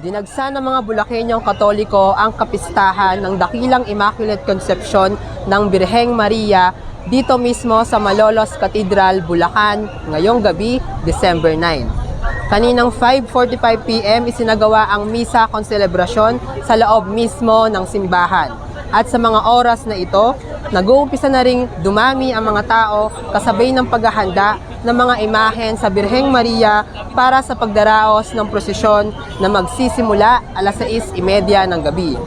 Dinagsa ng mga Bulakenyong Katoliko ang kapistahan ng dakilang Immaculate Conception ng Birheng Maria dito mismo sa Malolos Cathedral, Bulacan ngayong gabi, December 9. Kaninang 5.45pm isinagawa ang misa konselebrasyon sa loob mismo ng simbahan. At sa mga oras na ito, nag-uumpisa na ring dumami ang mga tao kasabay ng paghahanda ng mga imahen sa Birheng Maria para sa pagdaraos ng prosesyon na magsisimula alas 6.30 ng gabi.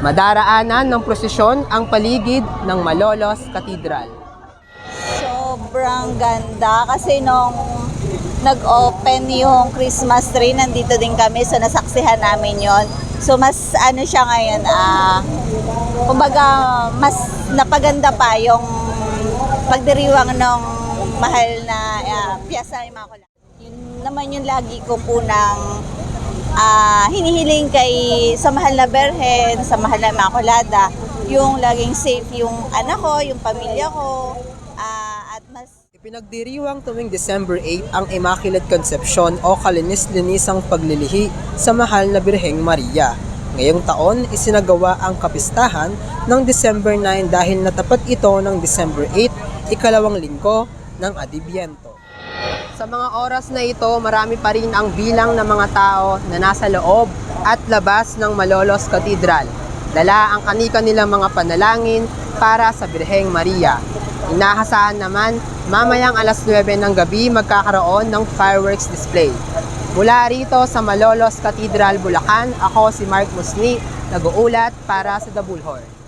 Madaraanan ng prosesyon ang paligid ng Malolos Cathedral. Sobrang ganda kasi nung nag-open yung Christmas tree, nandito din kami, so nasaksihan namin yon. So mas ano siya ngayon, ah, kumbaga mas napaganda pa yung pagdiriwang ng mahal na uh, Piazza Immaculata. Yun naman yung lagi ko po ng ah, hinihiling kay sa mahal na Berhen, sa mahal na Immaculata, yung laging safe yung anak ko, yung pamilya ko, ah, at mas Ipinagdiriwang tuwing December 8 ang Immaculate Conception o kalinis-linisang paglilihi sa mahal na Birheng Maria. Ngayong taon, isinagawa ang kapistahan ng December 9 dahil natapat ito ng December 8, ikalawang linggo ng Adibyento. Sa mga oras na ito, marami pa rin ang bilang ng mga tao na nasa loob at labas ng Malolos Cathedral. Dala ang kanika nilang mga panalangin para sa Birheng Maria. Inahasahan naman, mamayang alas 9 ng gabi magkakaroon ng fireworks display. Mula rito sa Malolos Cathedral, Bulacan, ako si Mark Musni, nag-uulat para sa The Bullhorn.